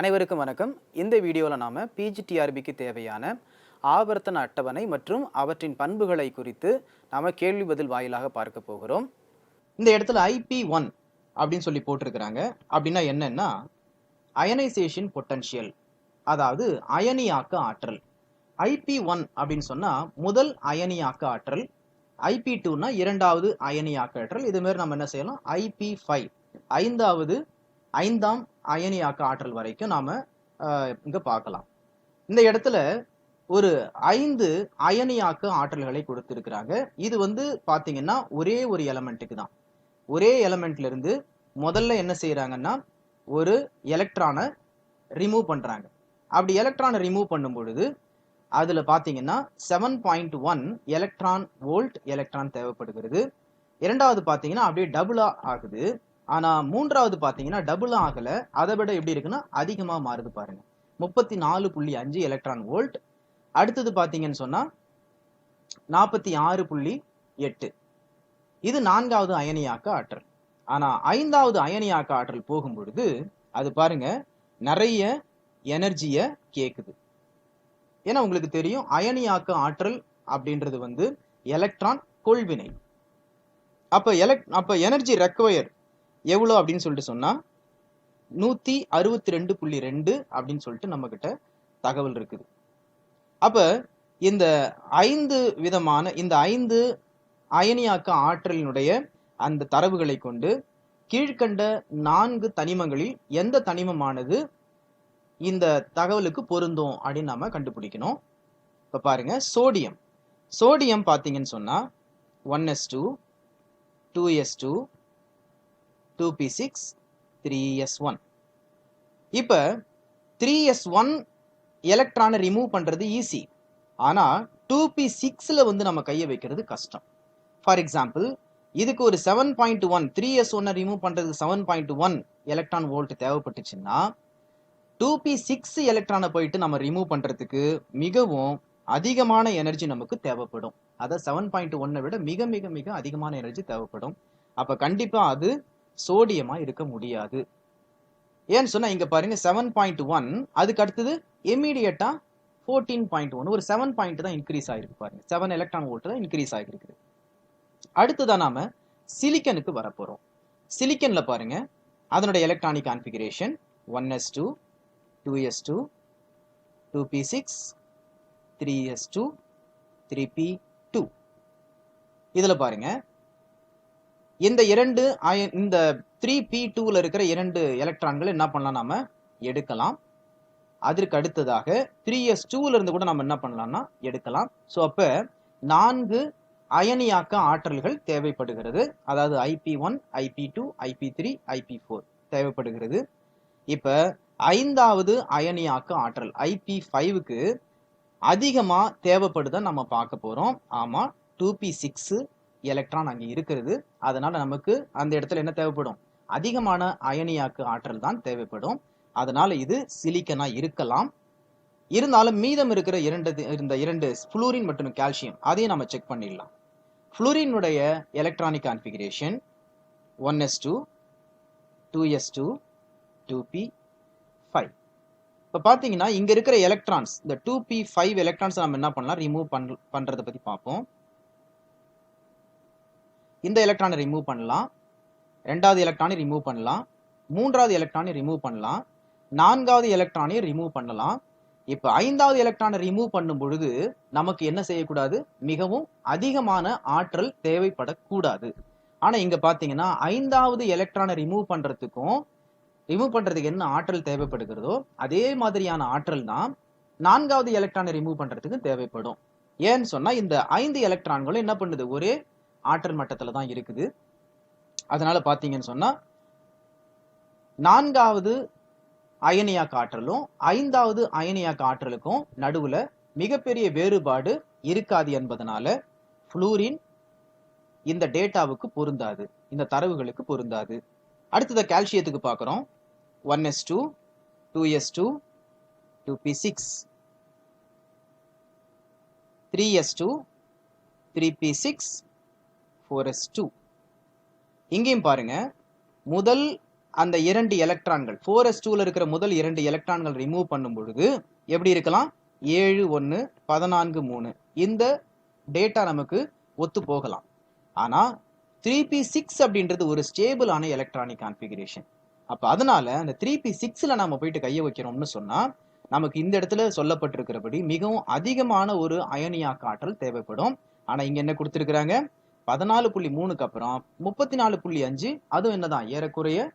அனைவருக்கும் வணக்கம். இந்த வீடியோவில் நாம் பிஜிடிஆர்பிக்கு தேவையான ஆவர்த்தன அட்டவணை மற்றும் அவற்றின் பண்புகளை குறித்து நாம் கேள்வி பதில் வாயிலாக பார்க்க போகிறோம். இந்த இடத்துல ஐபி ஒன் அப்படின்னு சொல்லி போட்டிருக்கிறாங்க. அப்படின்னா என்னன்னா அயனைசேஷன் பொட்டன்ஷியல் அதாவது அயனியாக்க ஆற்றல். ஐபி ஒன் அப்படின்னு சொன்னால் முதல் அயனியாக்க ஆற்றல் ஐபி டூனா இரண்டாவது அயனியாக்க ஆற்றல். இதுமாரி நம்ம என்ன செய்யலாம்? ஐபி ஃபைவ் ஐந்தாவது ஐந்தாம் அயனியாக்க ஆற்றல் வரைக்கும் நாம இங்கே இங்க பார்க்கலாம். இந்த இடத்துல ஒரு ஐந்து அயனியாக்க ஆற்றல்களை கொடுத்திருக்கிறாங்க. இது வந்து பாத்தீங்கன்னா ஒரே ஒரு எலமெண்ட்டுக்கு தான். ஒரே எலமெண்ட்ல இருந்து முதல்ல என்ன செய்யறாங்கன்னா ஒரு எலக்ட்ரானை ரிமூவ் பண்றாங்க. அப்படி எலக்ட்ரானை ரிமூவ் பண்ணும் பொழுது அதுல பாத்தீங்கன்னா seven point one electron volt electron தேவைப்படுகிறது. இரண்டாவது பாத்தீங்கன்னா அப்படியே டபுளா ஆகுது. ஆனா மூன்றாவது பாத்தீங்கன்னா டபுளும் ஆகல. அதை விட எப்படி இருக்குன்னா அதிகமா மாறுது பாருங்க. முப்பத்தி நாலு புள்ளி அஞ்சு எலக்ட்ரான் வோல்ட் அடுத்தது பாத்தீங்கன்னு சொன்னா நாற்பத்தி ஆறு புள்ளி எட்டு. இது நான்காவது அயனியாக்க ஆற்றல். ஆனா ஐந்தாவது அயனியாக்க ஆற்றல் போகும் பொழுது அது பாருங்க நிறைய எனர்ஜிய கேக்குது. ஏன்னா உங்களுக்கு தெரியும் அயனியாக்க ஆற்றல் அப்படின்றது வந்து எலக்ட்ரான் கொள்வினை. அப்ப எலக்ட் அப்ப எனர்ஜி ரெக்வயர் எவ்வளோ அப்படின்னு சொல்லிட்டு சொன்னால் நூற்றி அறுபத்தி ரெண்டு புள்ளி ரெண்டு அப்படின்னு சொல்லிட்டு நம்மக்கிட்ட தகவல் இருக்குது. அப்போ இந்த ஐந்து விதமான இந்த ஐந்து அயனியாக்க ஆற்றலினுடைய அந்த தரவுகளை கொண்டு கீழ்க்கண்ட நான்கு தனிமங்களில் எந்த தனிமமானது இந்த தகவலுக்கு பொருந்தும் அப்படின்னு நம்ம கண்டுபிடிக்கணும். இப்போ பாருங்க சோடியம். சோடியம் பார்த்தீங்கன்னு சொன்னால் one s two two s two two p six three s one இப்போ த்ரீ எஸ் ஒன் எலக்ட்ரானை ரிமூவ் பண்ணுறது ஈஸி ஆனால் டூ பி சிக்ஸில் வந்து நம்ம கையை வைக்கிறது கஷ்டம். ஃபார் எக்ஸாம்பிள் இதுக்கு ஒரு seven point one three s ஒன்னை ரிமூவ் பண்ணுறதுக்கு seven point one electron volt தேவைப்பட்டுச்சுன்னா டூ பி சிக்ஸ் எலக்ட்ரானை போயிட்டு நம்ம ரிமூவ் பண்ணுறதுக்கு மிகவும் அதிகமான எனர்ஜி நமக்கு தேவைப்படும். அதாவது செவன் பாயிண்ட் ஒன்னை விட மிக மிக மிக அதிகமான எனர்ஜி தேவைப்படும். அப்போ கண்டிப்பாக அது சோடியமா இருக்க முடியாது. ஏன்னு சொன்னா இங்க பாருங்க செவன் பாயிண்ட் ஒன் அதுக்கு அடுத்தது இமீடியட்டா ஃபோர்டீன் பாயிண்ட் ஒன் ஒரு செவன் பாயிண்ட் தான் இன்க்ரீஸ் ஆயிருக்கு பாருங்க. செவன் எலக்ட்ரான் வோல்ட் தான் இன்க்ரீஸ் ஆகிருக்கு அடுத்ததான் நாம சிலிக்கனுக்கு வரப்போறோம். சிலிக்கன்ல பாருங்க அதனுடைய electronic configuration one s two two s two two p six three s two three p two இதில் பாருங்கள் இந்த இரண்டு இந்த த்ரீ பி டூவில் இருக்கிற இரண்டு எலக்ட்ரான்கள் என்ன பண்ணலாம் நாம்? எடுக்கலாம். அதற்கு அடுத்ததாக த்ரீ எஸ் டூவில் இருந்து கூட நம்ம என்ன பண்ணலாம்னா எடுக்கலாம். ஸோ அப்போ நான்கு அயனியாக்க ஆற்றல்கள் தேவைப்படுகிறது. அதாவது IP one IP two IP three IP four தேவைப்படுகிறது. இப்போ ஐந்தாவது அயனியாக்க ஆற்றல் ஐபி ஃபைவுக்கு அதிகமாக தேவைப்படுத நம்ம பார்க்க போகிறோம் ஆமாம் டூ பி சிக்ஸு எலக்ட்ரான் அங்கே இருக்கிறது. அதனால நமக்கு அந்த இடத்துல என்ன தேவைப்படும்? அதிகமான அயனியாக்கு ஆற்றல் தான் தேவைப்படும். அதனால இது சிலிக்கனா இருக்கலாம். இருந்தாலும் மீதம் இருக்கிற இரண்டு இந்த இரண்டு ஃப்ளூரின் மற்றும் கால்சியம் அதையும் நம்ம செக் பண்ணிடலாம். ஃப்ளூரினுடைய electronic configuration one s two two s two two p five இப்போ பார்த்தீங்கன்னா இங்கே இருக்கிற எலக்ட்ரான்ஸ் இந்த டூ பி ஃபைவ் எலக்ட்ரான்ஸ் நம்ம என்ன பண்ணலாம்? ரிமூவ் பண் பண்ணுறதை பற்றி பார்ப்போம். இந்த எலக்ட்ரானை ரிமூவ் பண்ணலாம். ரெண்டாவது எலக்ட்ரானை ரிமூவ் பண்ணலாம். மூன்றாவது எலக்ட்ரானை ரிமூவ் பண்ணலாம். நான்காவது எலக்ட்ரானை ரிமூவ் பண்ணலாம். இப்போ ஐந்தாவது எலக்ட்ரானை ரிமூவ் பண்ணும் பொழுது நமக்கு என்ன செய்யக்கூடாது? மிகவும் அதிகமான ஆற்றல் தேவைப்படக்கூடாது. ஆனால் இங்கே பார்த்தீங்கன்னா ஐந்தாவது எலக்ட்ரானை ரிமூவ் பண்ணுறதுக்கும் ரிமூவ் பண்ணுறதுக்கு என்ன ஆற்றல் தேவைப்படுகிறதோ அதே மாதிரியான ஆற்றல் தான் நான்காவது எலக்ட்ரானை ரிமூவ் பண்ணுறதுக்கும் தேவைப்படும். ஏன்னு சொன்னால் இந்த ஐந்து எலக்ட்ரான்களும் என்ன பண்ணுது? ஒரே ஆற்றல் மட்டத்தில் தான் இருக்குது. அதனால பார்த்தீங்கன்னு சொன்னா நான்காவது அயனியாக்க ஆற்றலும் ஐந்தாவது அயனியாக்க ஆற்றலுக்கும் நடுவில் மிகப்பெரிய வேறுபாடு இருக்காது என்பதனால ஃப்ளூரின் இந்த டேட்டாவுக்கு பொருந்தாது இந்த தரவுகளுக்கு பொருந்தாது. அடுத்ததை கால்சியத்துக்கு பார்க்குறோம் one s two two s two two p six three s two three p six four s two இங்கேயும் பாருங்க முதல் அந்த இரண்டு எலக்ட்ரான்கள் ஃபோர் எஸ் டூவில் இருக்கிற முதல் இரண்டு எலக்ட்ரான்கள் ரிமூவ் பண்ணும் பொழுது எப்படி இருக்கலாம்? ஏழு ஒன்று பதினான்கு மூணு. இந்த டேட்டா நமக்கு ஒத்து போகலாம். ஆனால் த்ரீ பி சிக்ஸ் அப்படின்றது ஒரு ஸ்டேபிளான எலக்ட்ரானிக் கான்ஃபிகரேஷன் அப்போ அதனால அந்த த்ரீ பி சிக்ஸில் நம்ம போயிட்டு கையை வைக்கிறோம்னு சொன்னால் நமக்கு இந்த இடத்துல சொல்லப்பட்டிருக்கிறபடி மிகவும் அதிகமான ஒரு அயனியாக்க ஆற்றல் தேவைப்படும். ஆனால் இங்கே என்ன கொடுத்துருக்குறாங்க? பதினாலு புள்ளி மூணுக்கு அப்புறம் முப்பத்தி நாலு புள்ளி அஞ்சு அதுவும் என்னதான் ஏறக்குறைய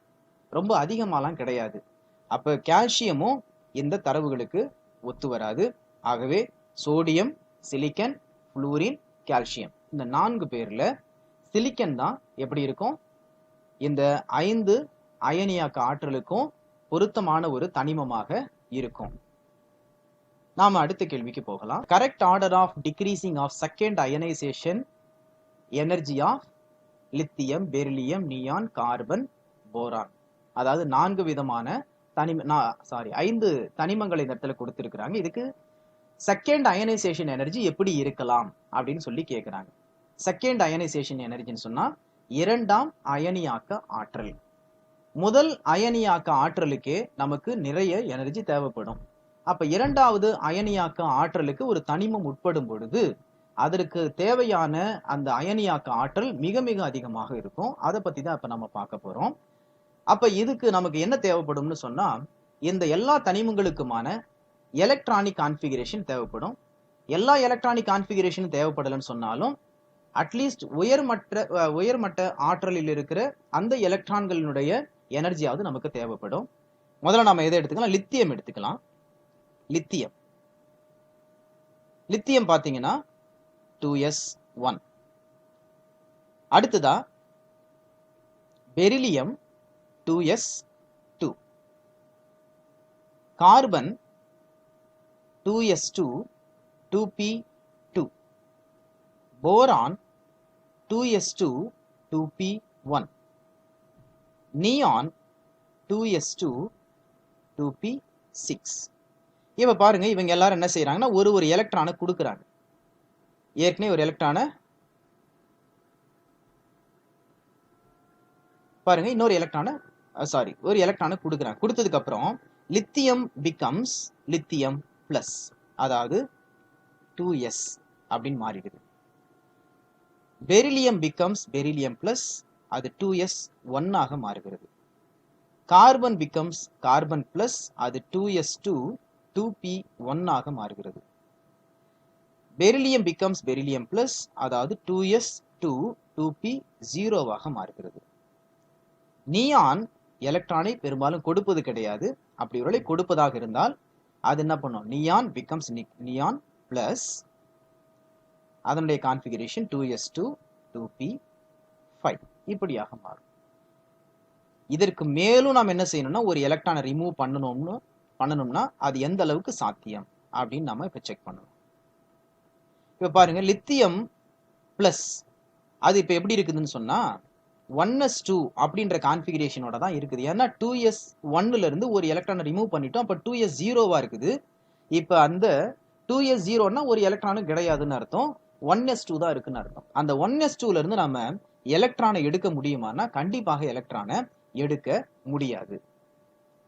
ரொம்ப அதிகமாலாம் கிடையாது. அப்ப கால்சியமும் இந்த தரவுகளுக்கு ஒத்து வராது. ஆகவே சோடியம் சிலிக்கன் புளூரின் கால்சியம் இந்த நான்கு பேர்ல சிலிக்கன் தான் எப்படி இருக்கும்? இந்த ஐந்து அயனியாக்க ஆற்றலுக்கும் பொருத்தமான ஒரு தனிமமாக இருக்கும். நாம அடுத்த கேள்விக்கு போகலாம். Correct order of decreasing of second ionisation energy of lithium beryllium neon carbon boron அதாவது நான்கு விதமான தனிம சாரி ஐந்து தனிமங்களை இந்த இடத்துல கொடுத்துருக்குறாங்க. இதுக்கு செகண்ட் அயனைசேஷன் எனர்ஜி எப்படி இருக்கலாம் அப்படின்னு சொல்லி கேட்குறாங்க செகண்ட் அயனைசேஷன் எனர்ஜின்னு சொன்னால் இரண்டாம் அயனியாக்க ஆற்றல். முதல் அயனியாக்க ஆற்றலுக்கே நமக்கு நிறைய எனர்ஜி தேவைப்படும். அப்ப இரண்டாவது அயனியாக்க ஆற்றலுக்கு ஒரு தனிமம் உட்படும் பொழுது அதற்கு தேவையான அந்த அயனியாக்க ஆற்றல் மிக மிக அதிகமாக இருக்கும். அதை பத்தி தான் இப்ப நம்ம பார்க்க போறோம். அப்ப இதுக்கு நமக்கு என்ன தேவைப்படும்னு சொன்னா இந்த எல்லா தனிமங்களுக்குமான எலக்ட்ரானிக் கான்ஃபிகரேஷன் தேவைப்படும். எல்லா எலக்ட்ரானிக் கான்ஃபிகரேஷன் தேவைப்படலன்னு சொன்னாலும் அட்லீஸ்ட் உயர்மட்ட உயர்மட்ட ஆற்றலில் இருக்கிற அந்த எலக்ட்ரான்களினுடைய எனர்ஜியாவது நமக்கு தேவைப்படும். முதல்ல நம்ம எதை எடுத்துக்கலாம்? லித்தியம் எடுத்துக்கலாம். லித்தியம் லித்தியம் பார்த்தீங்கன்னா டூ எஸ் ஒன் அடுத்ததா beryllium two s two carbon two s two two p two boron two s two two p one neon two s two two p six இப்போ பாருங்க இவங்க எல்லாரும் என்ன செய்கிறாங்கன்னா ஒரு ஒரு எலக்ட்ரானை கொடுக்குறாங்க. ஏற்கனவே ஒரு எலக்ட்ரானை பாருங்க இன்னொரு எலக்ட்ரானை சாரி ஒரு எலக்ட்ரானை கொடுக்குறேன் கொடுத்ததுக்கு அப்புறம் லித்தியம் பிகம்ஸ் லித்தியம் பிளஸ் அதாவது டூ எஸ் அப்படின்னு மாறிடுது. பெரிலியம் பிகம்ஸ் பெரிலியம் பிளஸ் அது டூ எஸ் ஒன்னாக மாறுகிறது. கார்பன் பிகம்ஸ் கார்பன் பிளஸ் அது two s two two p ஒன்னாக மாறுகிறது. பெரிலியம் பிகம்ஸ் பெரிலியம் பிளஸ் அதாவது two s two two p ஜீரோவாக மாறுகிறது. நியான் எலக்ட்ரானை பெரும்பாலும் கொடுப்பது கிடையாது. அப்படி ஒருவேளை கொடுப்பதாக இருந்தால் அது என்ன பண்ணும்? நியான் பிகம்ஸ் நியான் பிளஸ் அதனுடைய configuration two s two two p five இப்படியாக மாறும். இதற்கு மேலும் நாம் என்ன செய்யணும்னா ஒரு எலக்ட்ரானை ரிமூவ் பண்ணணும்னு பண்ணணும்னா அது எந்த அளவுக்கு சாத்தியம்? அப்படின்னு நம்ம இப்போ செக் பண்ணணும். இப்போ பாருங்க லித்தியம் பிளஸ் அது இப்போ எப்படி இருக்குதுன்னு சொன்னால் ஒன் எஸ் டூ அப்படின்ற கான்ஃபிகரேஷனோட தான் இருக்குது. ஏன்னா டூ எஸ் ஒன்னுலேருந்து ஒரு எலக்ட்ரானை ரிமூவ் பண்ணிட்டோம். அப்போ டூ எஸ் ஜீரோவாக இருக்குது. இப்போ அந்த டூ எஸ் ஜீரோனா ஒரு எலக்ட்ரானும் கிடையாதுன்னு அர்த்தம். ஒன் எஸ் டூ தான் இருக்குன்னு அர்த்தம். அந்த ஒன் எஸ் டூலேருந்து நம்ம எலக்ட்ரானை எடுக்க முடியுமானா கண்டிப்பாக எலக்ட்ரானை எடுக்க முடியாது.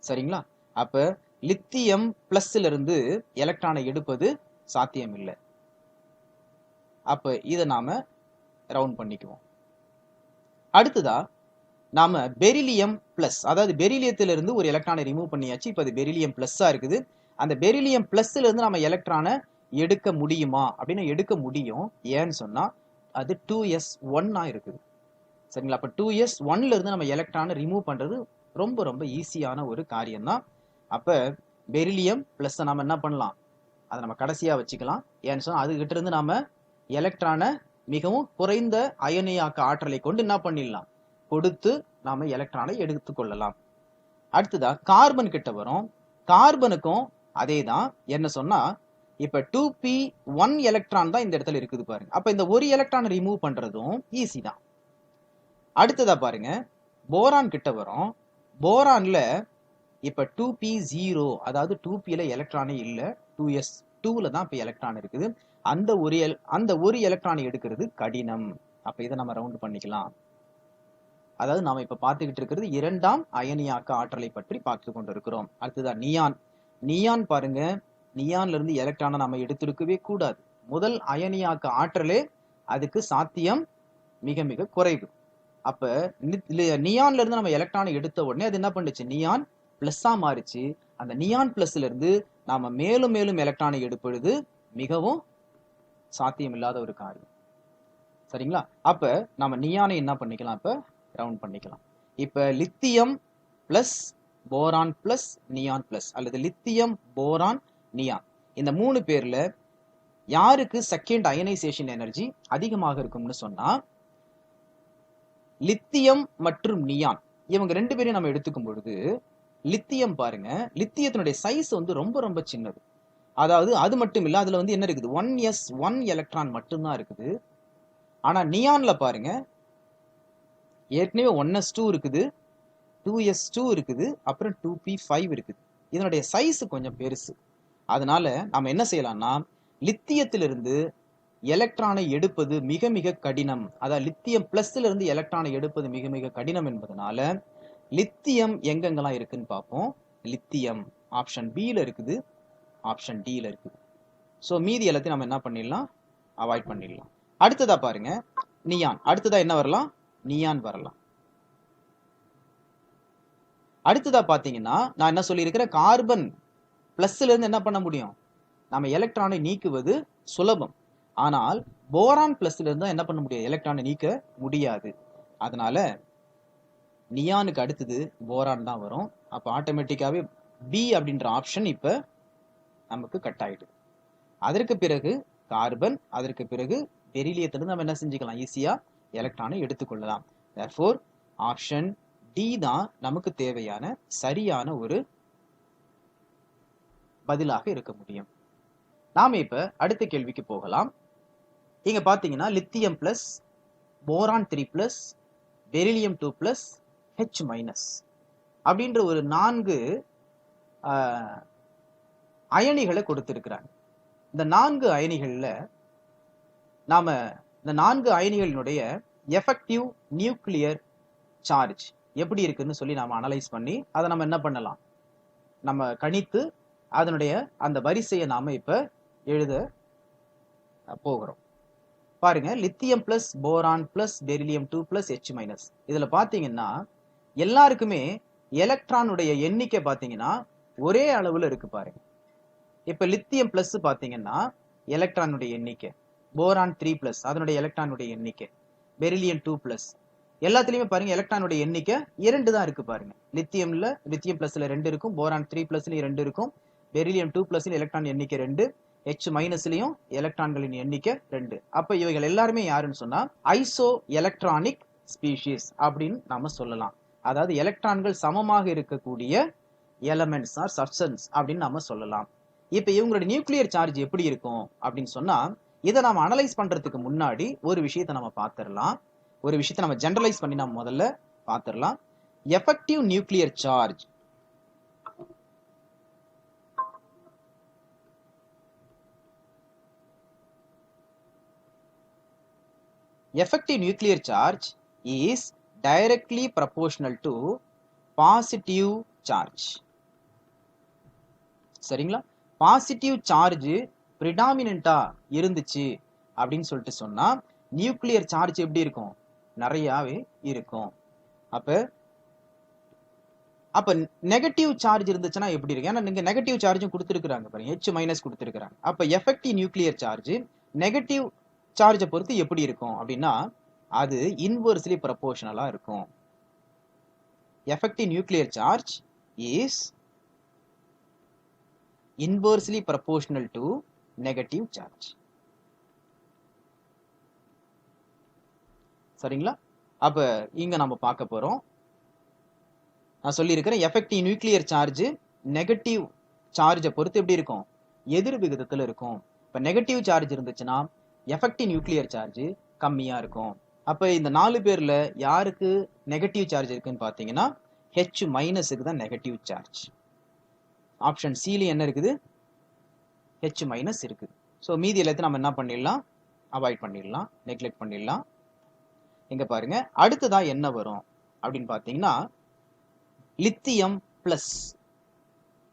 சரிங்களா? அப்போ லித்தியம் பிளஸ்ல இருந்து எலக்ட்ரானை எடுப்பது சாத்தியம் இல்லை அப்ப இதை நாம ரவுண்ட் பண்ணிக்குவோம். அடுத்ததா நாம பெரிலியம் பிளஸ் அதாவது பெரிலியத்துல இருந்து ஒரு எலக்ட்ரானை ரிமூவ் பண்ணியாச்சு இப்ப அது பெரிலியம் பிளஸ்ஸா இருக்குது. அந்த பெரிலியம் பிளஸ்ல இருந்து நம்ம எலக்ட்ரானை எடுக்க முடியுமா? அப்படின்னு எடுக்க முடியும். ஏன்னு சொன்னா அது டூ எஸ் ஒன்னா இருக்குது. சரிங்களா? அப்ப டூ எஸ் ஒன்ல இருந்து நம்ம எலக்ட்ரானை ரிமூவ் பண்றது ரொம்ப ரொம்ப ஈஸியான ஒரு காரியம் தான் அப்ப பெரிலியம் பிளஸ் நாம என்ன பண்ணலாம்? அதை நம்ம கடைசியா வச்சுக்கலாம். ஏன்னு சொன்னா அதுகிட்ட இருந்து நாம எலக்ட்ரானை மிகவும் குறைந்த அயனியாக்க ஆற்றலை கொண்டு என்ன பண்ணிடலாம்? கொடுத்து நாம எலக்ட்ரானை எடுத்துக்கொள்ளலாம் அடுத்ததா கார்பன் கிட்ட வரும். கார்பனுக்கும் அதே தான் என்ன சொன்னா இப்ப டூ பி ஒன் எலக்ட்ரான் தான் இந்த இடத்துல இருக்குது பாருங்க. அப்ப இந்த ஒரு எலக்ட்ரான் ரிமூவ் பண்றதும் ஈஸி தான். அடுத்ததா பாருங்க போரான் கிட்ட வரும். போரான்ல இப்ப டூ பி ஜீரோ அதாவது டூ பியில எலக்ட்ரானே இல்லை டூ எஸ் டூல தான் இப்ப எலக்ட்ரான் இருக்குது. அந்த ஒரு எல் அந்த ஒரு எலக்ட்ரானை எடுக்கிறது கடினம். அப்ப இதை நம்ம ரவுண்ட் பண்ணிக்கலாம். அதாவது நாம இப்ப பார்த்துக்கிட்டு இருக்கிறது இரண்டாம் அயனியாக்க ஆற்றலை பற்றி பார்த்து கொண்டிருக்கிறோம். அடுத்ததான் நியான் நியான் பாருங்க நியான்ல இருந்து எலக்ட்ரானை நாம எடுத்திருக்கவே கூடாது. முதல் அயனியாக்க ஆற்றலே அதுக்கு சாத்தியம் மிக மிக குறைவு. அப்ப நியான்ல இருந்து நம்ம எலக்ட்ரானை எடுத்த உடனே அது என்ன பண்ணுச்சு? நியான் பிளஸ்ஸா மாறிச்சு. அந்த நியான் பிளஸ்ல இருந்து நாம மேலும் மேலும் எலக்ட்ரானை எடுப்பது மிகவும் சாத்தியம் இல்லாத ஒரு காரியம். சரிங்களா? அப்ப நம்ம நியானை என்ன பண்ணிக்கலாம்? இப்ப ரவுண்ட் பண்ணிக்கலாம். இப்ப lithium plus boron plus neon plus அல்லது லித்தியம் போரான் நியான் இந்த மூணு பேர்ல யாருக்கு செகண்ட் அயனைசேஷன் எனர்ஜி அதிகமாக இருக்கும்னு சொன்னா லித்தியம் மற்றும் நியான் இவங்க ரெண்டு பேரையும் நம்ம எடுத்துக்கும் பொழுது லித்தியம் பாருங்க லித்தியத்தினுடைய சைஸ் வந்து ரொம்ப ரொம்ப சின்னது. அதாவது அது மட்டும் இல்லை அதில் வந்து என்ன இருக்குது? ஒன் எஸ் ஒன் எலக்ட்ரான் மட்டும்தான் இருக்குது. ஆனால் நியான்ல பாருங்க. ஏற்கனவே ஒன் எஸ் டூ இருக்குது. டூ எஸ் டூ இருக்குது. அப்புறம் டூ பி ஃபைவ் இருக்குது. இதனுடைய சைஸ் கொஞ்சம் பெருசு. அதனால நம்ம என்ன செய்யலாம்னா லித்தியத்திலிருந்து எலக்ட்ரானை எடுப்பது மிக மிக கடினம். அதாவது லித்தியம் பிளஸ்ல இருந்து எலக்ட்ரானை எடுப்பது மிக மிக கடினம் என்பதனால லித்தியம் எங்கெங்கெல்லாம் இருக்குன்னு பார்ப்போம். லித்தியம் ஆப்ஷன் பியில் இருக்குது. ஆப்ஷன் டில இருக்குது ஸோ மீதி எல்லாத்தையும் நம்ம என்ன பண்ணிடலாம்? அவாய்ட் பண்ணிடலாம். அடுத்ததா பாருங்க நியான் அடுத்ததா என்ன வரலாம்? நியான் வரலாம். அடுத்ததா பார்த்தீங்கன்னா நான் என்ன சொல்லியிருக்கிறேன்? கார்பன் பிளஸ்ல இருந்து என்ன பண்ண முடியும்? நம்ம எலக்ட்ரானை நீக்குவது சுலபம். ஆனால் போரான் பிளஸ்ல இருந்து என்ன பண்ண முடியாது எலக்ட்ரானை நீக்க முடியாது. அதனால நியானுக்கு அடுத்தது போரான் தான் வரும். அப்போ ஆட்டோமேட்டிக்காவே பி அப்படின்ற ஆப்ஷன் இப்போ நமக்கு கட் ஆயிடுது. அதற்கு பிறகு கார்பன் அதற்கு பிறகு பெரிலியத்திலிருந்து நம்ம என்ன செஞ்சுக்கலாம்? ஈஸியா எலக்ட்ரானை எடுத்துக்கொள்ளலாம். தேர்ஃபோர் ஆப்ஷன் டி தான் நமக்கு தேவையான சரியான ஒரு பதிலாக இருக்க முடியும். நாம இப்ப அடுத்த கேள்விக்கு போகலாம். இங்க பாத்தீங்கன்னா lithium plus boron three plus beryllium two plus H minus அப்படின்ற ஒரு நான்கு ஆஹ், அயனிகளை கொடுத்திருக்கிறாங்க இந்த நான்கு அயனிகளில் நாம் இந்த நான்கு அயனிகளினுடைய எஃபெக்டிவ் நியூக்ளியர் சார்ஜ் எப்படி இருக்குன்னு சொல்லி நாம் அனலைஸ் பண்ணி அதை நம்ம என்ன பண்ணலாம்? நம்ம கணித்து அதனுடைய அந்த வரிசையை நாம் இப்போ எழுத போகிறோம். பாருங்க lithium plus boron plus beryllium two plus H minus இதில் பார்த்தீங்கன்னா எல்லாருக்குமே எலக்ட்ரானுடைய எண்ணிக்கை பார்த்தீங்கன்னா ஒரே அளவில் இருக்கு பாருங்க. இப்போ லித்தியம் ப்ளஸ் பார்த்தீங்கன்னா எலக்ட்ரானுடைய எண்ணிக்கை. போரான் த்ரீ ப்ளஸ் அதனுடைய எலக்ட்ரானுடைய எண்ணிக்கை. பெரிலியம் டூ ப்ளஸ் எல்லாத்துலேயுமே பாருங்க எலக்ட்ரானுடைய எண்ணிக்கை இரண்டு தான் இருக்கு பாருங்க. லித்தியம்ல லித்தியம் ப்ளஸ்ல ரெண்டு இருக்கும் போரான் த்ரீ பிளஸ்லயும் ரெண்டு இருக்கும் பெரிலியம் டூ ப்ளஸ்ல எலக்ட்ரான் எண்ணிக்கை ரெண்டு ஹெச் மைனஸ்லயும் எலக்ட்ரான்களின் எண்ணிக்கை ரெண்டு. அப்ப இவைகள் எல்லாருமே யாருன்னு சொன்னா ஐசோ எலக்ட்ரானிக் ஸ்பீஷீஸ் அப்படின்னு நாம சொல்லலாம். அதாவது எலக்ட்ரான்கள் சமமாக இருக்கக்கூடிய எலமெண்ட்ஸ் ஆர் சப்சன்ஸ் அப்படின்னு நாம சொல்லலாம். இப்ப இவங்களோட நியூக்ளியர் சார்ஜ் எப்படி இருக்கும் அப்படின்னு சொன்னா இதை நாம அனலைஸ் பண்றதுக்கு முன்னாடி ஒரு விஷயத்தை நம்ம பார்த்துடலாம். ஒரு விஷயத்தை நம்ம ஜெனரலைஸ் பண்ணி நம்ம முதல்ல பார்த்துடலாம். Effective nuclear charge effective nuclear charge is directly proportional to positive charge. சரிங்களா? பாசிட்டிவ் சார்ஜ் ப்ரிடாமினண்டா இருந்துச்சு அப்படின்னு சொல்லிட்டு சொன்னா நியூக்ளியர் சார்ஜ் எப்படி இருக்கும்? நிறையாவே இருக்கும். அப்ப அப்ப நெகட்டிவ் சார்ஜ் இருந்துச்சுன்னா எப்படி இருக்கு ஏன்னா நீங்க நெகட்டிவ் சார்ஜும் கொடுத்துருக்காங்க பாருங்க. ஹெச் மைனஸ் கொடுத்துருக்காங்க அப்ப எஃபெக்டிவ் நியூக்ளியர் சார்ஜ் நெகட்டிவ் சார்ஜை பொறுத்து எப்படி இருக்கும்? அப்படின்னா அது இன்வெர்ஸ்லி ப்ரப்போர்ஷனலா இருக்கும். Effective nuclear charge is inversely proportional to negative charge சரிங்களா? அப்ப இங்க நம்ம பார்க்க போறோம். நான் சொல்லியிருக்கிறேன் எஃபெக்டிவ் நியூக்ளியர் சார்ஜ் நெகட்டிவ் சார்ஜை பொறுத்து எப்படி இருக்கும்? எதிர் விகிதத்தில் இருக்கும். இப்ப நெகட்டிவ் சார்ஜ் இருந்துச்சுன்னா எஃபெக்டிவ் நியூக்ளியர் சார்ஜ் கம்மியா இருக்கும். அப்ப இந்த நாலு பேர்ல யாருக்கு நெகட்டிவ் சார்ஜ் இருக்குன்னு பாத்தீங்கன்னா ஹெச் மைனஸுக்கு தான் நெகட்டிவ் சார்ஜ் ஆப்ஷன் சில என்ன இருக்குது? ஹெச் மைனஸ் இருக்குது. ஸோ மீதி எல்லாத்தையும் நம்ம என்ன பண்ணிடலாம்? அவாய்ட் பண்ணிடலாம். நெக்லெக்ட் பண்ணிடலாம். இங்கே பாருங்கள் அடுத்ததாக என்ன வரும்? அப்படின்னு பார்த்தீங்கன்னா லித்தியம் ப்ளஸ்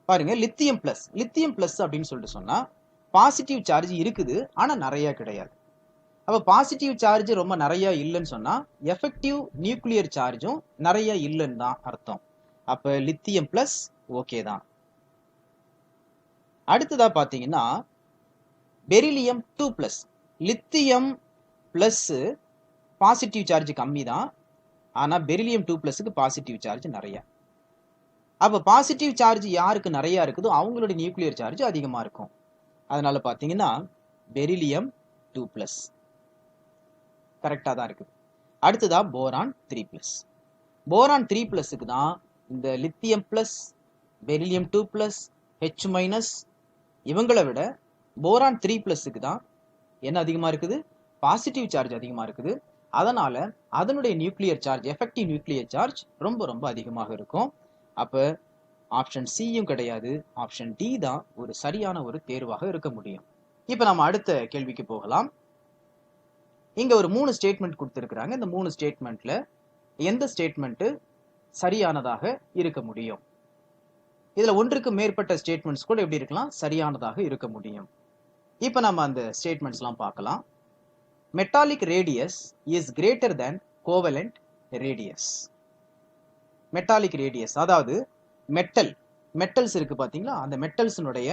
பாருங்க லித்தியம் ப்ளஸ் லித்தியம் ப்ளஸ் அப்படின்னு சொல்லிட்டு சொன்னால் பாசிட்டிவ் சார்ஜ் இருக்குது ஆனால் நிறையா கிடையாது. அப்போ பாசிட்டிவ் சார்ஜ் ரொம்ப நிறையா இல்லைன்னு சொன்னால் எஃபெக்டிவ் நியூக்ளியர் சார்ஜும் நிறையா இல்லைன்னு தான் அர்த்தம். அப்போ லித்தியம் ப்ளஸ் ஓகே தான். அடுத்ததா பார்த்தீங்கன்னா beryllium two plus lithium plus positive charge கம்மி தான் ஆனால் பெரிலியம் டூ ப்ளஸுக்கு பாசிட்டிவ் சார்ஜ் நிறையா. அப்போ பாசிட்டிவ் சார்ஜ் யாருக்கு நிறையா இருக்குதோ அவங்களோட நியூக்ளியர் சார்ஜ் அதிகமாக இருக்கும். அதனால பார்த்தீங்கன்னா பெரிலியம் டூ ப்ளஸ் கரெக்டாக தான் இருக்குது. அடுத்ததா boron three plus boron three ப்ளஸுக்கு தான் இந்த lithium plus beryllium two plus H minus இவங்களை விட போரான் த்ரீ ப்ளஸுக்கு தான் என்ன அதிகமாக இருக்குது? பாசிட்டிவ் சார்ஜ் அதிகமாக இருக்குது. அதனால் அதனுடைய nuclear charge effective nuclear charge ரொம்ப ரொம்ப அதிகமாக இருக்கும். அப்போ ஆப்ஷன் சியும் கிடையாது. ஆப்ஷன் டி தான் ஒரு சரியான ஒரு தேர்வாக இருக்க முடியும். இப்போ நம்ம அடுத்த கேள்விக்கு போகலாம். இங்கே ஒரு மூணு ஸ்டேட்மெண்ட் கொடுத்துருக்குறாங்க. இந்த மூணு ஸ்டேட்மெண்ட்டில் எந்த ஸ்டேட்மெண்ட்டு சரியானதாக இருக்க முடியும்? இதுல ஒன்றுக்கு மேற்பட்ட ஸ்டேட்மெண்ட்ஸ் கூட எப்படி இருக்கலாம்? சரியானதாக இருக்க முடியும். இப்ப நம்ம அந்த ஸ்டேட்மெண்ட்ஸ் எல்லாம் பார்க்கலாம். Metallic radius is greater than covalent radius metallic radius அதாவது மெட்டல் மெட்டல்ஸ் இருக்கு பாத்தீங்களா? அந்த மெட்டல்ஸினுடைய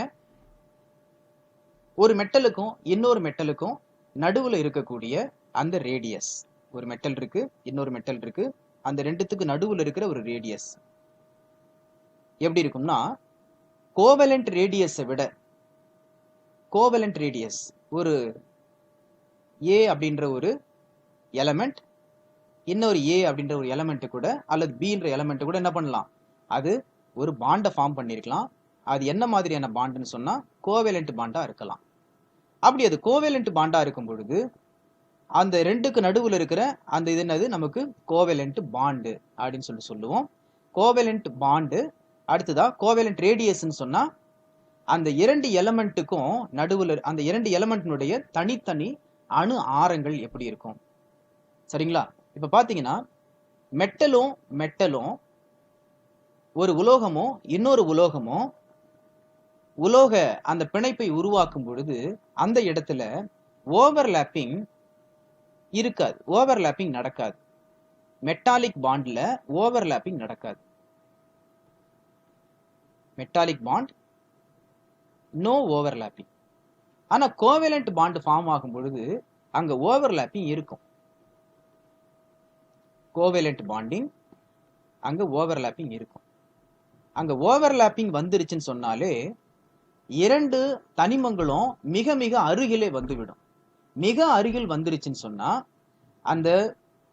ஒரு மெட்டலுக்கும் இன்னொரு மெட்டலுக்கும் நடுவில் இருக்கக்கூடிய அந்த ரேடியஸ் ஒரு மெட்டல் இருக்கு இன்னொரு மெட்டல் இருக்கு. அந்த ரெண்டுத்துக்கு நடுவில் இருக்கிற ஒரு ரேடியஸ் எப்படி இருக்கும்னா கோவலண்ட் ரேடியஸை விட கோவலண்ட் ரேடியஸ் ஒரு ஏ அப்படின்ற ஒரு எலமெண்ட் இன்னொரு ஏ அப்படின்ற ஒரு எலமெண்ட் கூட அல்லது பின்ற எலமெண்ட் கூட என்ன பண்ணலாம்? அது ஒரு பாண்டை ஃபார்ம் பண்ணியிருக்கலாம் அது என்ன மாதிரியான பாண்டுன்னு சொன்னால் கோவேலண்ட் பாண்டாக இருக்கலாம். அப்படி அது கோவேலண்ட் பாண்டாக இருக்கும் பொழுது அந்த ரெண்டுக்கு நடுவில் இருக்கிற அந்த இது என்னது? நமக்கு கோவேலண்ட் பாண்டு அப்படின்னு சொல்லி சொல்லுவோம். கோவேலண்ட் பாண்டு அடுத்ததா கோவேலண்ட் ரேடியஸ்ன்னு சொன்னா அந்த இரண்டு எலமெண்ட்டுக்கும் நடுவில் அந்த இரண்டு எலமெண்ட்னுடைய தனித்தனி அணு ஆரங்கள் எப்படி இருக்கும்? சரிங்களா? இப்ப பாத்தீங்கன்னா மெட்டலும் மெட்டலும் ஒரு உலோகமும் இன்னொரு உலோகமும் உலோக அந்த பிணைப்பை உருவாக்கும் பொழுது அந்த இடத்துல ஓவர்லாப்பிங் இருக்காது. ஓவர்லாப்பிங் நடக்காது. மெட்டாலிக் பாண்டில் ஓவர்லாப்பிங் நடக்காது. மெட்டாலிக் பாண்ட் நோ ஓவர்லாப்பிங் ஆனா கோவலண்ட் பாண்ட் ஃபார்ம் ஆகும் பொழுது அங்கே ஓவர்லாப்பிங் இருக்கும். கோவலண்ட் பாண்டிங் அங்க ஓவர்லாப்பிங் இருக்கும். அங்க ஓவர்லாப்பிங் வந்துருச்சுன்னு சொன்னாலே இரண்டு தனிமங்களும் மிக மிக அருகிலே வந்துவிடும். மிக அருகில் வந்துருச்சுன்னு சொன்னா அந்த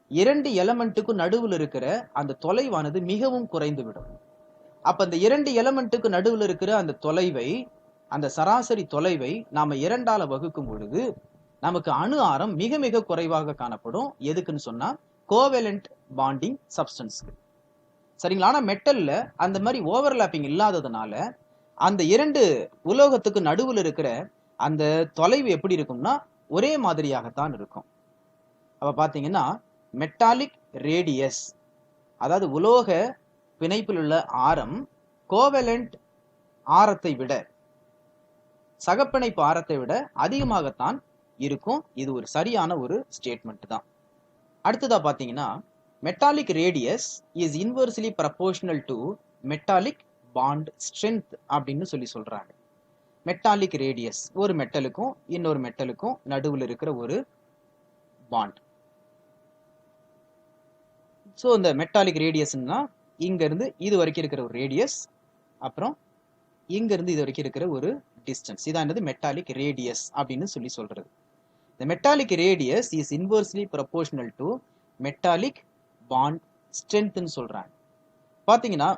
இரண்டு எலமெண்ட்டுக்கும் நடுவில் இருக்கிற அந்த தொலைவானது மிகவும் குறைந்து விடும் அப்ப அந்த இரண்டு எலமெண்ட்டுக்கு நடுவில் இருக்கிற அந்த தொலைவை அந்த சராசரி தொலைவை நாம இரண்டால வகுக்கும் பொழுது நமக்கு அணு ஆரம் மிக மிக குறைவாக காணப்படும். எதுக்குன்னு சொன்னா கோவேலண்ட் பாண்டிங் சப்ஸ்டன்ஸ்க்கு சரிங்களா? ஆனா மெட்டல்ல அந்த மாதிரி ஓவர்லாப்பிங் இல்லாததுனால அந்த இரண்டு உலோகத்துக்கு நடுவில் இருக்கிற அந்த தொலைவு எப்படி இருக்கும்னா ஒரே மாதிரியாகத்தான் இருக்கும். அப்ப பாத்தீங்கன்னா மெட்டாலிக் ரேடியஸ் அதாவது உலோக பிணைப்பில் உள்ள ஆரம் கோவலண்ட் ஆரத்தை விட சகப்பிணைப்பு ஆரத்தை விட அதிகமாகத்தான் இருக்கும். இது ஒரு சரியான ஒரு ஸ்டேட்மெண்ட் தான். அடுத்ததாக பார்த்தீங்கன்னா metallic radius is inversely proportional to metallic bond strength அப்படின்னு சொல்லி சொல்கிறாங்க மெட்டாலிக் ரேடியஸ் ஒரு மெட்டலுக்கும் இன்னொரு மெட்டலுக்கும் நடுவில் இருக்கிற ஒரு பாண்ட் ஸோ இந்த மெட்டாலிக் ரேடியஸ்னா இங்கேருந்து இது வரைக்கும் இருக்கிற ஒரு ரேடியஸ் அப்புறம் இங்கேருந்து இது வரைக்கும் இருக்கிற ஒரு டிஸ்டன்ஸ் இதான் என்னது? மெட்டாலிக் ரேடியஸ் அப்படின்னு சொல்லி சொல்கிறது இந்த metallic radius is inversely proportional to metallic bond ஸ்ட்ரென்த்னு சொல்கிறாங்க பார்த்தீங்கன்னா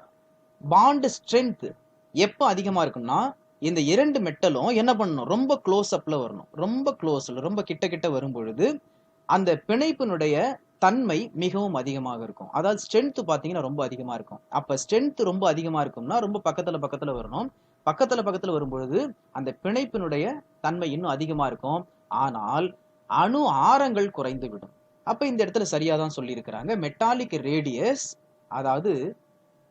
பாண்டு ஸ்ட்ரென்த்து எப்போ அதிகமாக இருக்கும்னா இந்த இரண்டு மெட்டலும் என்ன பண்ணணும்? ரொம்ப க்ளோஸ் அப்பில் வரணும். ரொம்ப க்ளோஸில் ரொம்ப கிட்ட கிட்ட வரும் பொழுது அந்த பிணைப்பினுடைய தன்மை மிகவும் அதிகமாக இருக்கும். அதாவது ஸ்ட்ரென்த் பார்த்தீங்கன்னா ரொம்ப அதிகமாக இருக்கும். அப்போ ஸ்ட்ரென்த் ரொம்ப அதிகமாக இருக்கும்னா ரொம்ப பக்கத்தில் பக்கத்தில் வரணும். பக்கத்தில் பக்கத்தில் வரும்பொழுது அந்த பிணைப்பினுடைய தன்மை இன்னும் அதிகமாக இருக்கும். ஆனால் அணு ஆரங்கள் குறைந்து விடும் அப்போ இந்த இடத்துல சரியாக தான் சொல்லியிருக்கிறாங்க. மெட்டாலிக் ரேடியஸ் அதாவது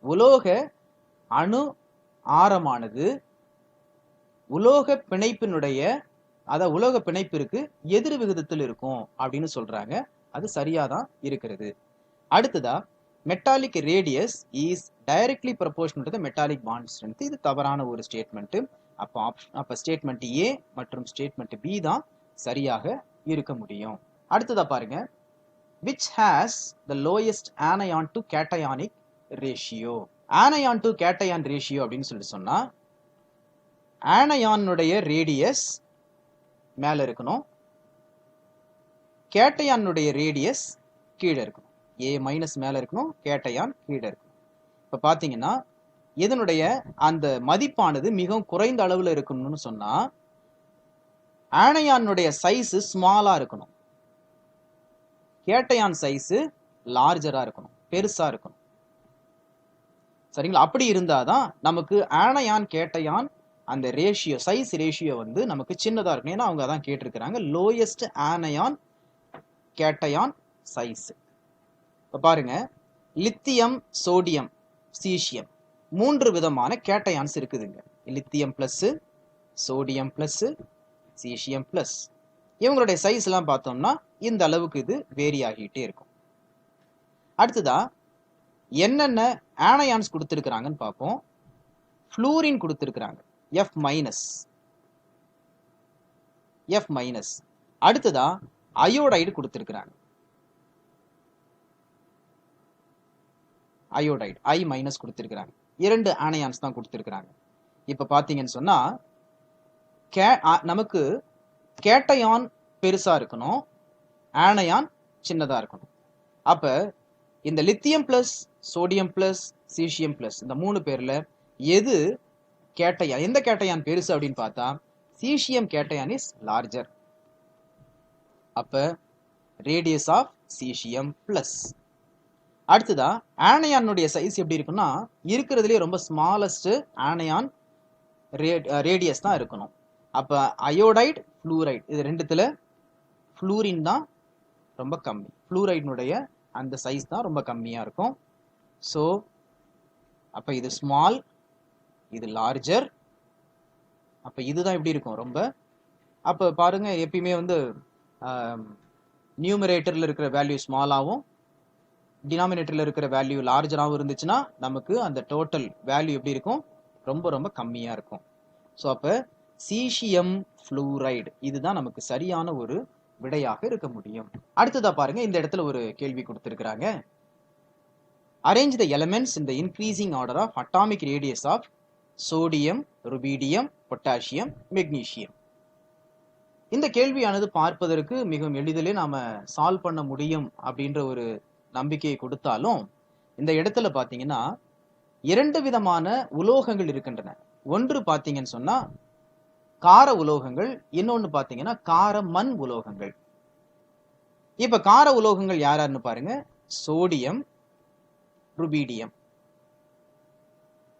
உலோக அணு ஆரமானது உலோக பிணைப்பினுடைய அதாவது உலோக பிணைப்பிற்கு எதிர் விகிதத்தில் இருக்கும் அப்படின்னு சொல்றாங்க. அது சரியாதான் இருக்கிறது. அடுத்ததா metallic radius is directly proportional to metallic bond strength இது தவறான ஒரு ஸ்டேட்மெண்ட்டு அப்போ ஆப்ஷன் அப்போ ஸ்டேட்மெண்ட் ஏ மற்றும் ஸ்டேட்மெண்ட் பி தான் சரியாக இருக்க முடியும். அடுத்ததா பாருங்க. Which has the lowest anion to cationic ratio anion to cation ratio அப்படின்னு சொல்லி சொன்னால் ஆனயானுடைய ரேடியஸ் மேலே இருக்கணும். கேட்டயானுடைய ரேடியஸ் கீழே இருக்கணும். ஏ மைனஸ் மேலே இருக்கணும் கேட்டயான் கீழே இருக்கணும். இப்போ பார்த்தீங்கன்னா இதனுடைய அந்த மதிப்பானது மிகவும் குறைந்த அளவில் இருக்கணும்னு சொன்னால் ஆனயானுடைய சைஸு ஸ்மாலாக இருக்கணும். கேட்டயான் சைஸு லார்ஜராக இருக்கணும் பெருசாக இருக்கணும். சரிங்களா? அப்படி இருந்தால் தான் நமக்கு ஆனயான் கேட்டயான் அந்த ரேஷியோ சைஸ் ரேஷியோ வந்து நமக்கு சின்னதாக இருக்கணும். ஏன்னா அவங்க அதான் கேட்டிருக்கிறாங்க லோயஸ்ட் ஆனயான் கேட்டயான் சைஸ். இப்போ பாருங்க லித்தியம் சோடியம் சீசியம் மூன்று விதமான கேட்டயான்ஸ் இருக்குதுங்க. Lithium plus sodium plus caesium plus இவங்களுடைய சைஸ் எல்லாம் பார்த்தோம்னா இந்த அளவுக்கு இது வேரி ஆகிட்டே இருக்கும். அடுத்ததா என்னென்ன ஆனயான்ஸ் கொடுத்துருக்குறாங்கன்னு பார்ப்போம். ஃப்ளூரின் கொடுத்துருக்குறாங்க. எஃப் மைனஸ் எஃப் மைனஸ் அடுத்ததா அயோடைடு கொடுத்துருக்குறாங்க. அயோடைடு ஐ மைனஸ் கொடுத்துருக்குறாங்க. இரண்டு ஆனயான்ஸ் தான் கொடுத்துருக்குறாங்க. இப்போ பார்த்தீங்கன்னு சொன்னால் கே நமக்கு கேட்டயான் பெருசாக இருக்கணும் ஆனயான் சின்னதாக இருக்கணும். அப்போ இந்த lithium plus sodium plus caesium plus இந்த மூணு பேரில் எது கேட்டயான் எந்த கேட்டயான் பெருசு அப்படின்னு பார்த்தா சீசியம் கேட்டயான் இஸ் லார்ஜர் அப்ப ரேடியஸ் ஆஃப் சீசியம் பிளஸ் அடுத்ததா ஆனயானுடைய சைஸ் எப்படி இருக்குன்னா இருக்கிறதுலேயே ரொம்ப ஸ்மாலஸ்ட் ஆனயான் ரேடியஸ் தான் இருக்கணும். அப்போ அயோடைட் ஃப்ளூரைட் இது ரெண்டுத்தில் ஃப்ளூரின் தான் ரொம்ப கம்மி. ஃப்ளூரைடினுடைய அந்த சைஸ் தான் ரொம்ப கம்மியாக இருக்கும். ஸோ அப்போ இது ஸ்மால் இது லார்ஜர் அப்போ இதுதான் எப்படி இருக்கும் ரொம்ப? அப்போ பாருங்கள் எப்பயுமே வந்து நியூமரேட்டரில் இருக்கிற வேல்யூ ஸ்மாலாகவும் டினாமினேட்டரில் இருக்கிற வேல்யூ லார்ஜராகவும் இருந்துச்சுன்னா நமக்கு அந்த டோட்டல் வேல்யூ எப்படி இருக்கும்? ரொம்ப ரொம்ப கம்மியாக இருக்கும். ஸோ அப்போ சீசியம் ஃப்ளூரைடு இதுதான் நமக்கு சரியான ஒரு விடையாக இருக்க முடியும். அடுத்ததா பாருங்க இந்த இடத்துல ஒரு கேள்வி கொடுத்துருக்குறாங்க. அரேஞ்ச் த எலமெண்ட்ஸ் இந்த increasing order of atomic radius of sodium rubidium potassium magnesium இந்த கேள்வியானது பார்ப்பதற்கு மிகவும் எளிதிலே நாம சால்வ் பண்ண முடியும் அப்படின்ற ஒரு நம்பிக்கையை கொடுத்தாலும் இந்த இடத்துல பாத்தீங்கன்னா இரண்டு விதமான உலோகங்கள் இருக்கின்றன. ஒன்று பாத்தீங்கன்னு சொன்னா கார உலோகங்கள் இன்னொன்னு பாத்தீங்கன்னா கார மண் உலோகங்கள். இப்ப கார உலோகங்கள் யாராருன்னு பாருங்க. சோடியம் ருபீடியம்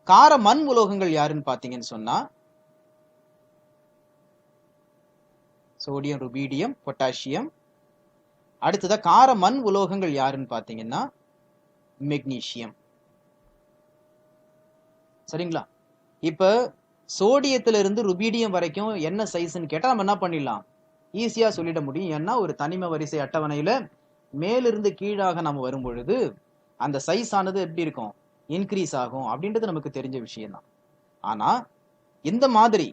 கார மண் உலோகங்கள் யாருன்னு பாத்தீங்கன்னு சொன்னா சோடியம் ருபீடியம் பொட்டாசியம் அடுத்ததாக கார மண் உலோகங்கள் யாருன்னு பார்த்தீங்கன்னா மெக்னீசியம் சரிங்களா? இப்போ சோடியத்திலிருந்து ருபீடியம் வரைக்கும் என்ன சைஸ்ன்னு கேட்டால் நம்ம என்ன பண்ணிடலாம்? ஈஸியாக சொல்லிட முடியும். ஏன்னா ஒரு தனிம வரிசை அட்டவணையில் மேலிருந்து கீழாக நம்ம வரும் பொழுது அந்த சைஸ் ஆனது எப்படி இருக்கும்? இன்க்ரீஸ் ஆகும் அப்படின்றது நமக்கு தெரிஞ்ச விஷயம்தான். ஆனால் இந்த மாதிரி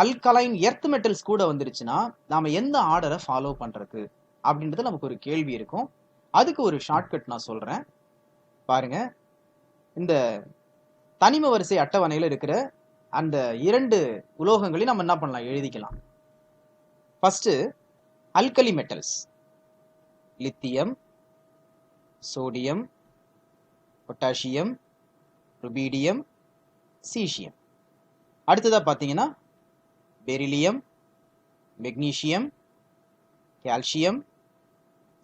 அல்கலைன் எர்த் மெட்டல்ஸ் கூட வந்துருச்சுன்னா நாம எந்த ஆர்டரை ஃபாலோ பண்றது அப்படின்றது நமக்கு ஒரு கேள்வி இருக்கும். அதுக்கு ஒரு ஷார்ட்கட் நான் சொல்றேன். பாருங்க. இந்த தனிம வரிசை அட்டவணையில் இருக்கிற அந்த இரண்டு உலோகங்களையும் நம்ம என்ன பண்ணலாம்? எழுதிக்கலாம். First alkali metals lithium sodium potassium rubidium caesium அடுத்ததாக பார்த்தீங்கன்னா beryllium magnesium calcium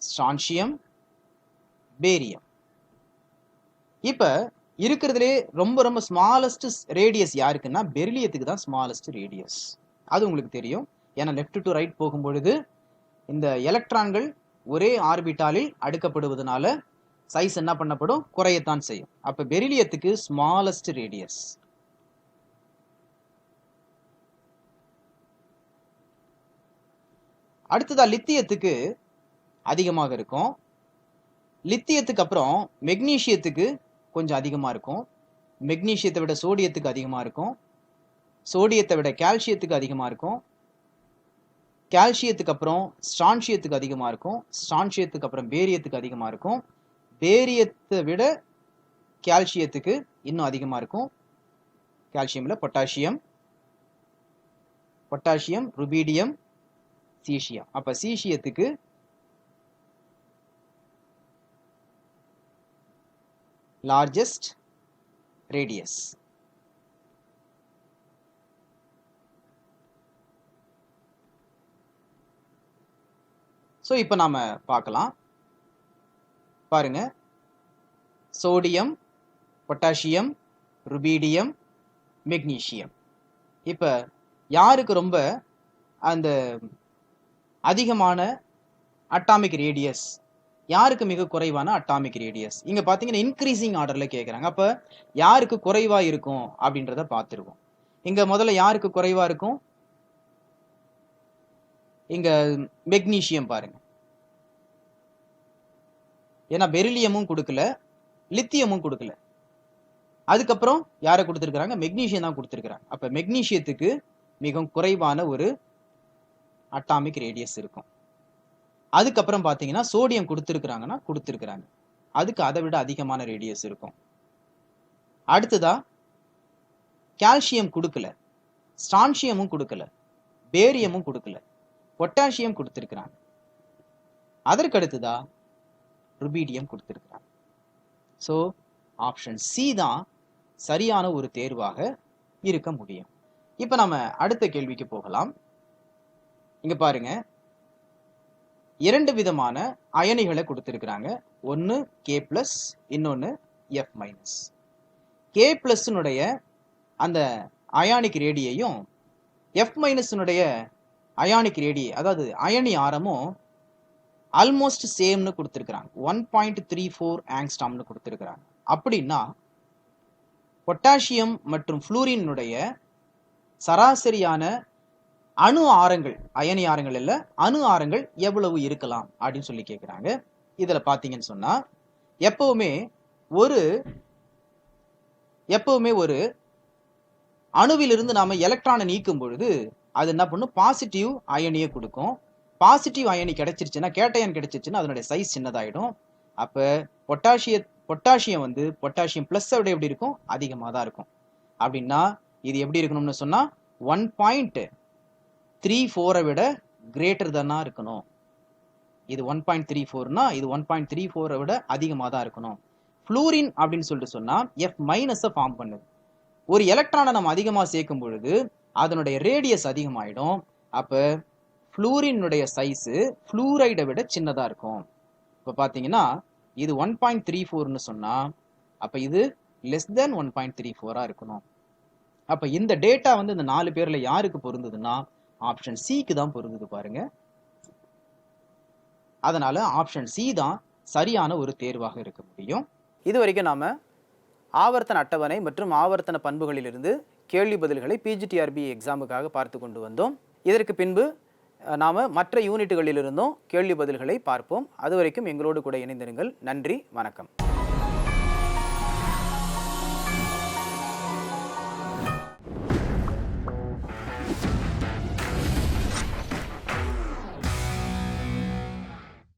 strontium barium இப்போ இருக்கிறதுலே ரொம்ப ரொம்ப ஸ்மாலஸ்ட் ரேடியஸ் யாருக்குன்னா பெரிலியத்துக்கு தான் ஸ்மாலஸ்ட் ரேடியஸ் அது உங்களுக்கு தெரியும். ஏன்னா லெஃப்ட் டு ரைட் போகும்பொழுது இந்த எலக்ட்ரான்கள் ஒரே ஆர்பிட்டாலில் அடுக்கப்படுவதனால சைஸ் என்ன பண்ணப்படும்? குறையத்தான் செய்யும். அப்போ பெரிலியத்துக்கு ஸ்மாலஸ்ட் ரேடியஸ் அடுத்ததா லித்தியத்துக்கு அதிகமாக இருக்கும். லித்தியத்துக்கு அப்புறம் மெக்னீஷியத்துக்கு கொஞ்சம் அதிகமாக இருக்கும். மெக்னீஷியத்தை விட சோடியத்துக்கு அதிகமாக இருக்கும். சோடியத்தை விட கால்சியத்துக்கு அதிகமாக இருக்கும். கால்சியத்துக்கு அப்புறம் ஸ்டான்சியத்துக்கு அதிகமாக இருக்கும். ஸ்டான்சியத்துக்கு அப்புறம் பேரியத்துக்கு அதிகமாக இருக்கும். பேரியத்தை விட கால்சியத்துக்கு இன்னும் அதிகமாக இருக்கும். கால்சியமில் பொட்டாசியம். Potassium rubidium caesium. அப்ப சீசியத்துக்கு லார்ஜஸ்ட் ரேடியஸ் ஸோ இப்போ நாம பார்க்கலாம். பாருங்க. சோடியம் பொட்டாசியம் ருபீடியம் மெக்னீசியம் இப்போ யாருக்கு ரொம்ப அந்த அதிகமான அட்டாமிக் ரேடியஸ் யாருக்கு மிக குறைவான அட்டாமிக் ரேடியஸ் இங்கே பார்த்தீங்கன்னா இன்க்ரீசிங் ஆர்டரில் கேட்குறாங்க அப்போ யாருக்கு குறைவாக இருக்கும் அப்படின்றத பார்த்துருவோம் இங்கே முதல்ல யாருக்கு குறைவாக இருக்கும்? இங்கே மெக்னீஷியம் பாருங்க. ஏன்னா பெரிலியமும் கொடுக்கல லித்தியமும் கொடுக்கல. அதுக்கப்புறம் யாரை கொடுத்துருக்குறாங்க? மெக்னீஷியம் தான் கொடுத்துருக்குறாங்க. அப்போ மெக்னீஷியத்துக்கு மிகவும் குறைவான ஒரு அட்டாமிக் ரேடியஸ் இருக்கும். அதுக்கப்புறம் பார்த்தீங்கன்னா சோடியம் கொடுத்துருக்குறாங்கன்னா கொடுத்துருக்குறாங்க. அதுக்கு அதை விட அதிகமான ரேடியஸ் இருக்கும். அடுத்ததா கால்சியம் கொடுக்கல. ஸ்டான்சியமும் கொடுக்கல. பேரியமும் கொடுக்கல. பொட்டாசியம் கொடுத்துருக்குறாங்க. அதற்கு அடுத்ததா ருபீடியம் கொடுத்துருக்குறாங்க. ஸோ ஆப்ஷன் சி தான் சரியான ஒரு தேர்வாக இருக்க முடியும். இப்போ நம்ம அடுத்த கேள்விக்கு போகலாம். இங்க பாருங்க. இரண்டு விதமான அயனிகளை கொடுத்துருக்குறாங்க. ஒன்னு கே பிளஸ் இன்னொன்னு எஃப் மைனஸ் கே பிளஸ்னுடைய அந்த அயானிக் ரேடியையும் எஃப் மைனஸ்னுடைய அயானிக் ரேடி அதாவது அயனி ஆரமும் ஆல்மோஸ்ட் சேம்னு கொடுத்துருக்குறாங்க. ஒன் பாயிண்ட் த்ரீ ஃபோர் ஆங்ஸ்டாம்னு கொடுத்துருக்குறாங்க. அப்படின்னா பொட்டாசியம் மற்றும் ஃப்ளூரினுடைய சராசரியான அணு ஆரங்கள் அயனி ஆரங்கள் இல்ல அணு ஆரங்கள் எவ்வளவு இருக்கலாம் அப்படின்னு சொல்லி கேட்குறாங்க இதில் பார்த்தீங்கன்னு சொன்னால் எப்பவுமே ஒரு எப்பவுமே ஒரு அணுவிலிருந்து நாம எலக்ட்ரானை நீக்கும் பொழுது அது என்ன பண்ணும்? பாசிட்டிவ் அயனியை கொடுக்கும். பாசிட்டிவ் அயனி கிடைச்சிருச்சுன்னா கேட்டயன் கிடைச்சிருச்சுன்னா அதனுடைய சைஸ் சின்னதாயிடும். அப்போ பொட்டாசிய பொட்டாசியம் வந்து பொட்டாசியம் ப்ளஸ் விட எப்படி இருக்கும்? அதிகமாக தான் இருக்கும். அப்படின்னா இது எப்படி இருக்கணும்னு சொன்னால் ஒன் பாயிண்ட் த்ரீ ஃபோரை விட கிரேட்டர் தன்னாக இருக்கணும். இது ஒன் பாயிண்ட் த்ரீ ஃபோர்னா இது ஒன் பாயிண்ட் த்ரீ ஃபோரை விட அதிகமாக தான் இருக்கணும். ஃப்ளூரின் அப்படின்னு சொல்லிட்டு சொன்னால் எஃப் மைனஸை ஃபார்ம் பண்ணுது. ஒரு எலக்ட்ரானை நம்ம அதிகமாக சேர்க்கும் பொழுது அதனுடைய ரேடியஸ் அதிகமாயிடும். அப்போ ஃப்ளூரினுடைய சைஸு ஃப்ளூரைடை விட சின்னதாக இருக்கும். இப்போ பார்த்தீங்கன்னா இது ஒன் பாயிண்ட் த்ரீ ஃபோர்னு சொன்னால் அப்போ இது less than one point three ஃபோராக இருக்கணும். அப்போ இந்த டேட்டா வந்து இந்த நாலு பேரில் யாருக்கு பொருந்ததுன்னா ஆப்ஷன் சிக்கு தான் பொருந்தது பாருங்க. அதனால ஆப்ஷன் சி தான் சரியான ஒரு தேர்வாக இருக்க முடியும். இது வரைக்கும் நாம ஆவர்த்தன அட்டவணை மற்றும் ஆவர்த்தன பண்புகளிலிருந்து கேள்வி பதில்களை பிஜிடிஆர்பி எக்ஸாமுக்காக பார்த்து கொண்டு வந்தோம். இதற்கு பின்பு நாம் நாம மற்ற யூனிட்டுகளிலிருந்தும் கேள்வி பதில்களை பார்ப்போம். அது வரைக்கும் எங்களோடு கூட இணைந்திருங்கள். நன்றி வணக்கம்.